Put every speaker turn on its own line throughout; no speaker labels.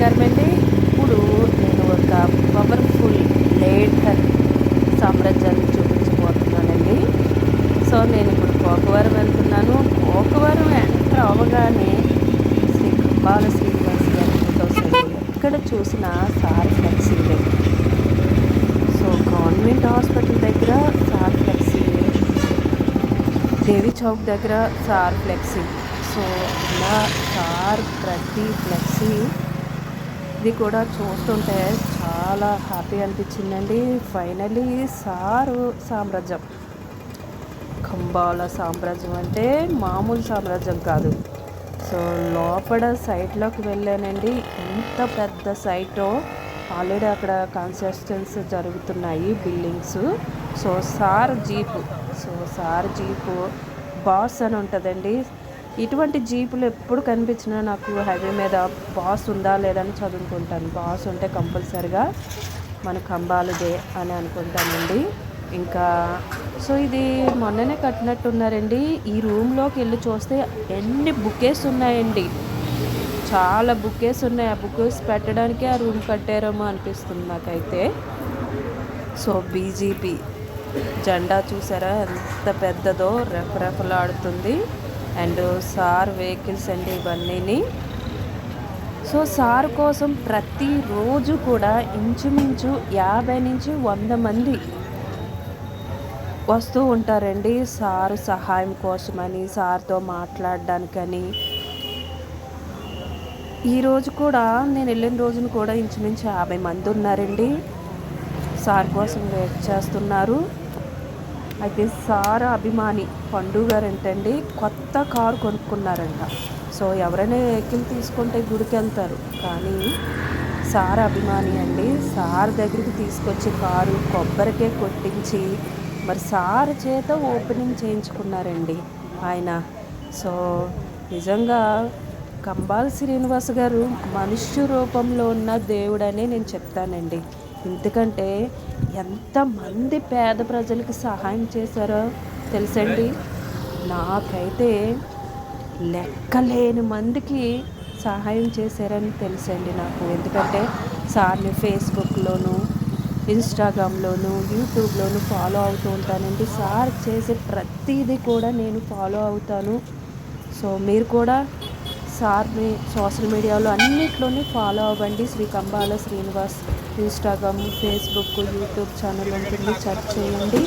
నమస్కారం అండి ఇప్పుడు నేను ఒక పవర్ఫుల్ లేటర్ సామ్రాజ్యాన్ని చూపించబోతున్నానండి. సో నేను ఇప్పుడు పోకవరం వెళ్తున్నాను. పోకవరం ఎంటర్ అవగానే శ్రీ కృపాల శ్రీనివాస్ గారి ఫోటోస్ ఎక్కడ చూసినా సార్ ఫ్లెక్సీలే సో గవర్నమెంట్ హాస్పిటల్ దగ్గర సార్ ఫ్లెక్సీ దేవి చౌక్ దగ్గర సార్ ఫ్లెక్సీ. సో ఇలా సార్ ప్రతి ఫ్లెక్సీ ఇది కూడా చూస్తుంటే చాలా హ్యాపీ అనిపించిందండి. ఫైనలీ సారు సామ్రాజ్యం. కంబాల సామ్రాజ్యం అంటే మామూలు సామ్రాజ్యం కాదు. సో లోపల సైట్లోకి వెళ్ళానండి. ఎంత పెద్ద సైటో ఆల్రెడీ అక్కడ కన్స్ట్రక్షన్స్ జరుగుతున్నాయి buildings. So sir jeep. So sir jeep boss అని ఉంటుందండి. ఇటువంటి జీపులు ఎప్పుడు కనిపించినా నాకు హైవే మీద బాస్ ఉందా లేదని చదువుకుంటాను. బాస్ ఉంటే కంపల్సరిగా మన కంబాలుదే అని అనుకుంటానండి. ఇంకా సో ఇది మొన్ననే కట్టినట్టున్నారండి. ఈ రూమ్లోకి వెళ్ళి చూస్తే ఎన్ని బుకేస్ ఉన్నాయండి. చాలా బుకేస్ ఉన్నాయి. ఆ బుకేస్ పెట్టడానికే ఆ రూమ్ కట్టారేమో అనిపిస్తుంది నాకైతే. సో బీజేపీ జెండా చూసారా? ఎంత పెద్దదో రెఫరెఫలాడుతుంది. అండ్ సార్ వెహికల్స్ అండి ఇవన్నీని. సో సార్ కోసం ప్రతిరోజు కూడా ఇంచుమించు యాభై నుంచి వంద మంది వస్తూ ఉంటారండి సారు సహాయం కోసమని సార్తో మాట్లాడడానికని. ఈరోజు కూడా నేను వెళ్ళిన రోజున కూడా ఇంచుమించు యాభై మంది ఉన్నారండి. సార్ కోసం వెయిట్ చేస్తున్నారు. అయితే సార్ అభిమాని పండు గారు ఏంటండి కొత్త కారు కొనుక్కున్నారంట. సో ఎవరైనా వెహికల్ తీసుకుంటే గుడికి వెళ్తారు కానీ సార్ అభిమాని అండి సార్ దగ్గరికి తీసుకొచ్చి కారు కొబ్బరికే కొట్టించి మరి సార్ చేత ఓపెనింగ్ చేయించుకున్నారండి ఆయన. సో నిజంగా కంబాల్ శ్రీనివాస్ గారు మనుష్య రూపంలో ఉన్న దేవుడనే నేను చెప్తానండి. ఎందుకంటే ఎంతమంది పేద ప్రజలకు సహాయం చేశారో తెలుసండి? నాకైతే లెక్కలేని మందికి సహాయం చేశారని తెలుసండి నాకు. ఎందుకంటే సార్ని ఫేస్బుక్లోను ఇన్స్టాగ్రామ్లోను యూట్యూబ్లోను ఫాలో అవుతూ ఉంటానండి. సార్ చేసే ప్రతిదీ కూడా నేను ఫాలో అవుతాను. సో మీరు కూడా సార్ని సోషల్ మీడియాలో అన్నిట్లోనే ఫాలో అవ్వండి. Sri Kambala Srinivas Instagram Facebook YouTube channel ఉంటుంది. సెర్చ్ చేయండి.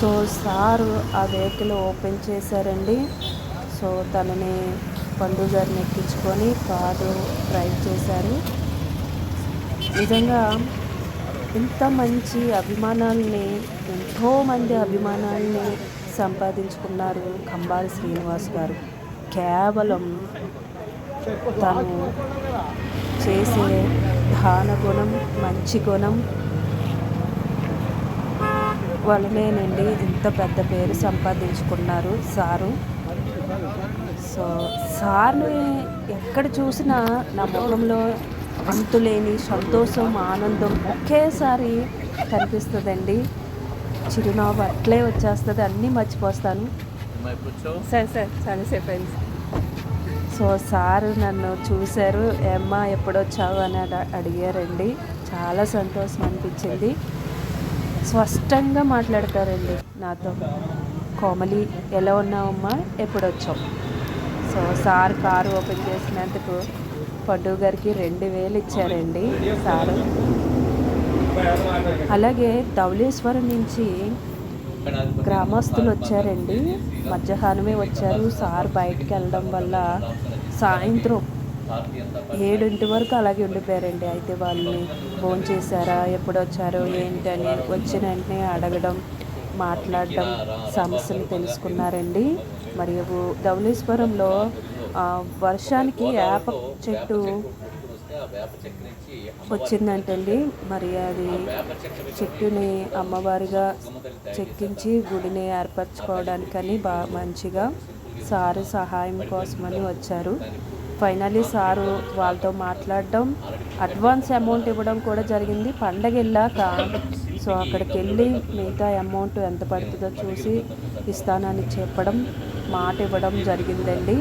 సో సారు ఆ వెహికల్ ఓపెన్ చేశారండి. సో తనని పండు గారిని ఎక్కించుకొని కారు డ్రైవ్ చేశారు. నిజంగా ఇంత మంచి అభిమానాల్ని ఎంతోమంది అభిమానాల్ని సంపాదించుకున్నారు కంబాల శ్రీనివాస్ గారు. కేవలం తను చేసే దాన గుణం మంచి గుణం వలనేనండి ఇంత పెద్ద పేరు సంపాదించుకున్నారు సారు. సో సార్ని ఎక్కడ చూసినా నా ముఖంలో అంతులేని సంతోషం ఆనందం ఒకేసారి కనిపిస్తుందండి. చిరునవ్వు అట్లే వచ్చేస్తుంది అన్నీ మర్చిపోస్తాను. సరే సార్ చాలాసేపు అయింది సో సారు నన్ను చూశారు. ఎమ్మ ఎప్పుడొచ్చావు అని అడిగారండి. చాలా సంతోషం అనిపించింది. స్పష్టంగా మాట్లాడతారండి నాతో. కోమలి ఎలా ఉన్నావమ్మా? ఎప్పుడొచ్చావు? సో సార్ కారు ఓపెన్ చేసినందుకు పడ్డు గారికి రెండు వేలు ఇచ్చారండి సారు. అలాగే ధవళేశ్వరం నుంచి గ్రామస్తులు వచ్చారండి. మధ్యాహ్నమే వచ్చారు. సార్ బయటికి వెళ్ళడం వల్ల సాయంత్రం ఏడింటి వరకు అలాగే ఉండిపోయారండి. అయితే వాళ్ళని ఫోన్ చేశారా? ఎప్పుడు వచ్చారు? ఏంటి అని వచ్చిన వెంటనే అడగడం మాట్లాడడం సమస్యలు తెలుసుకున్నారండి. మరియు ధవళేశ్వరంలో వర్షానికి వేప చెట్టు వచ్చిందంటండి. మరి అది చెట్టుని అమ్మవారిగా చెక్కించి గుడిని ఏర్పరచుకోవడానికని బా మంచిగా సారు సహాయం కోసమని వచ్చారు. ఫైనలీ సారు వాళ్ళతో మాట్లాడడం అడ్వాన్స్ అమౌంట్ ఇవ్వడం కూడా జరిగింది. పండగ వెళ్ళాక సో అక్కడికి వెళ్ళి మిగతా అమౌంట్ ఎంత పడుతుందో చూసి ఇస్తానని చెప్పడం మాట ఇవ్వడం జరిగిందండి.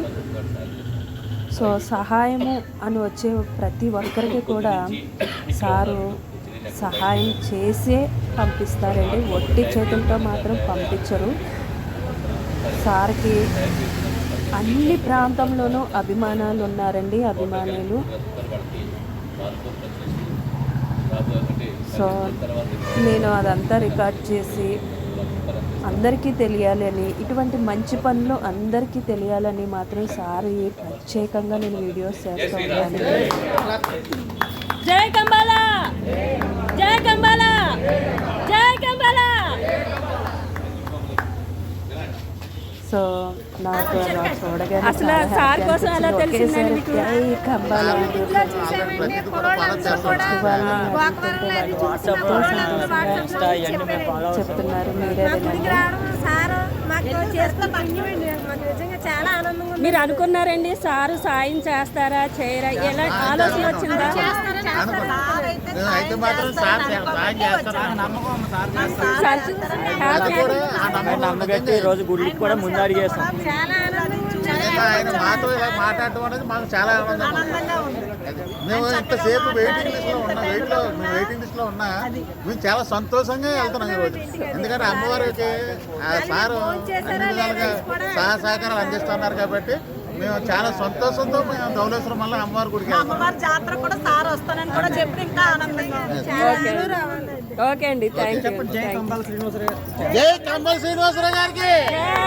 సో సహాయము అని వచ్చే ప్రతి ఒక్కరికి కూడా సారు సహాయం చేసే పంపిస్తారండి. ఒట్టి చేతులతో మాత్రం పంపించరు. సార్కి అన్ని ప్రాంతంలోనూ అభిమానాలు ఉన్నారండి అభిమానులు. సో నేను అదంతా రికార్డ్ చేసి అందరికీ తెలియాలని ఇటువంటి మంచి పనులు అందరికీ తెలియాలని మాత్రం సార్ ప్రత్యేకంగా నేను వీడియోస్ చేస్తూ ఉంటాను
జై కంబాల
సో నాకు అలా చూడగానే
అసలు సార్ కోసం ఎలా. తెలిసిందండి.
చెప్తున్నారు మీరే
మీరు అనుకున్నారండి సారు సాయం చేస్తారా చేయరా? ఎలా ఆలోచన వచ్చిందా?
ఈ రోజు గుడికి కూడా ముందు
ఆయన మాతో ఇలా మాట్లాడటం అనేది మాకు చాలా ఆనందంగా ఉంది. అది. మేము ఇంతసేపు వెయిటింగ్ లిస్ట్లో ఉన్నా వెయిట్లో మేము వెయిటింగ్ లిస్ట్లో ఉన్నా మేము చాలా సంతోషంగా వెళ్తున్నాం ఈరోజు. ఎందుకంటే అమ్మవారికి ఆ సారు అన్ని విధాలుగా సహా సహకారాలు అందిస్తున్నారు కాబట్టి మేము చాలా సంతోషంతో మేము ధవళేశ్వరం మళ్ళీ అమ్మవారి గుడికి వెళ్తాం
అమ్మవారి జాతర కూడా సార్ వస్తానని కూడా చెప్పి ఇంకా ఆనందంగా ఉంది.
ఓకే. అండి. థ్యాంక్ యూ
జై కంబల్ శ్రీనివాసరావు గారికి. జై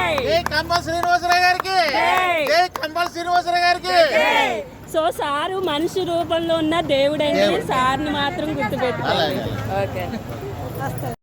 కంబల్ శ్రీనివాసరావు గారికి. జై. కంబల్ శ్రీనివాసరావు గారికి.
సో సారు మనిషి రూపంలో ఉన్న దేవుడండి సార్ని మాత్రం గుర్తుపెట్టుకోండి. ఓకే.